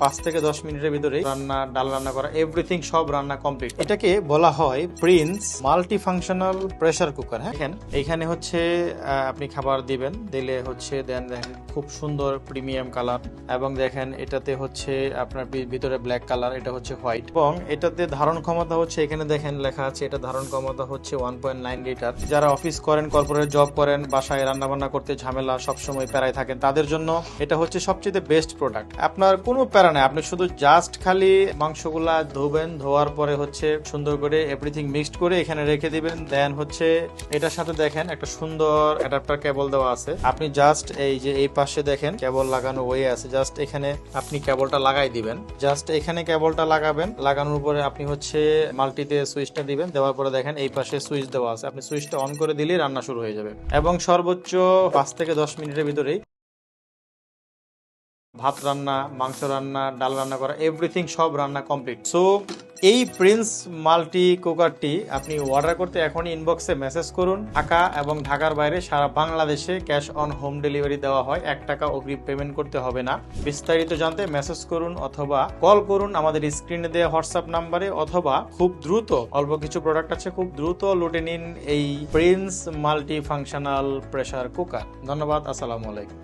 পাঁচ থেকে দশ মিনিটের ভিতরে রান্না ডাল রান্না করা এভরিথিং সব রান্না কমপ্লিট এটাকে বলা হয় Prince multi functional pressure cooker হ্যাঁ? দেখেন এইখানে হচ্ছে আপনি খাবার দিবেন দিলে হচ্ছে দেন দেখেন খুব সুন্দর প্রিমিয়াম কালার এবং দেখেন এটাতে হচ্ছে আপনার ভিতরে ব্ল্যাক কালার এটা হচ্ছে হোয়াইট এবং এটাতে ধারণ ক্ষমতা হচ্ছে এখানে দেখেন লেখা আছে এটা ধারণ ক্ষমতা হচ্ছে ওয়ান পয়েন্ট নাইন লিটার যারা অফিস করেন কর্পোরেট জব করেন বাসায় রান্না বান্না করতে ঝামেলা সবসময় প্যারায় থাকেন তাদের জন্য এটা হচ্ছে সবচেয়ে বেস্ট প্রোডাক্ট আপনার কোনো প্যারা নেই আপনি শুধু জাস্ট খালি মাংসগুলা ধোবেন, ধোয়ার পরে হচ্ছে সুন্দর করে এভরিথিং মিক্সড করে এখানে রেখে দিবেন। দেন হচ্ছে এটার সাথে দেখেন একটা সুন্দর অ্যাডাপ্টার কেবল দেওয়া আছে। আপনি জাস্ট এই যে এই পাশে দেখেন কেবল লাগানো ওয়ে আছে। জাস্ট এখানে আপনি কেবলটা লাগাই দিবেন। জাস্ট এখানে কেবলটা লাগাবেন। লাগানোর পরে আপনি হচ্ছে মাল্টিতে সুইচটা দিবেন। দেওয়ার পরে দেখেন এই পাশে সুইচ দেওয়া আছে। আপনি সুইচটা অন করে দিলেই রান্না শুরু হয়ে যাবে। এবং সর্বোচ্চ পাঁচ থেকে দশ মিনিটের ভিতরেই ভাত রান্না, মাংস রান্না, ডাল রান্না করা এভরিথিং সব রান্না কমপ্লিট সো এই প্রিন্স মাল্টি কুকারটি আপনি অর্ডার করতে এখনই ইনবক্সে মেসেজ করুন। ঢাকা এবং ঢাকার বাইরে সারা বাংলাদেশে ক্যাশ অন হোম ডেলিভারি দেওয়া হয়। এক টাকা অগ্রিম পেমেন্ট করতে হবে না। বিস্তারিত জানতে মেসেজ করুন অথবা কল করুন আমাদের স্ক্রিনে দেওয়া হোয়াটসঅ্যাপ নাম্বারে অথবা খুব দ্রুত, অল্প কিছু প্রোডাক্ট আছে, খুব দ্রুত লুটে নিন এই Prince multi functional pressure cooker ধন্যবাদ, আসসালামু আলাইকুম।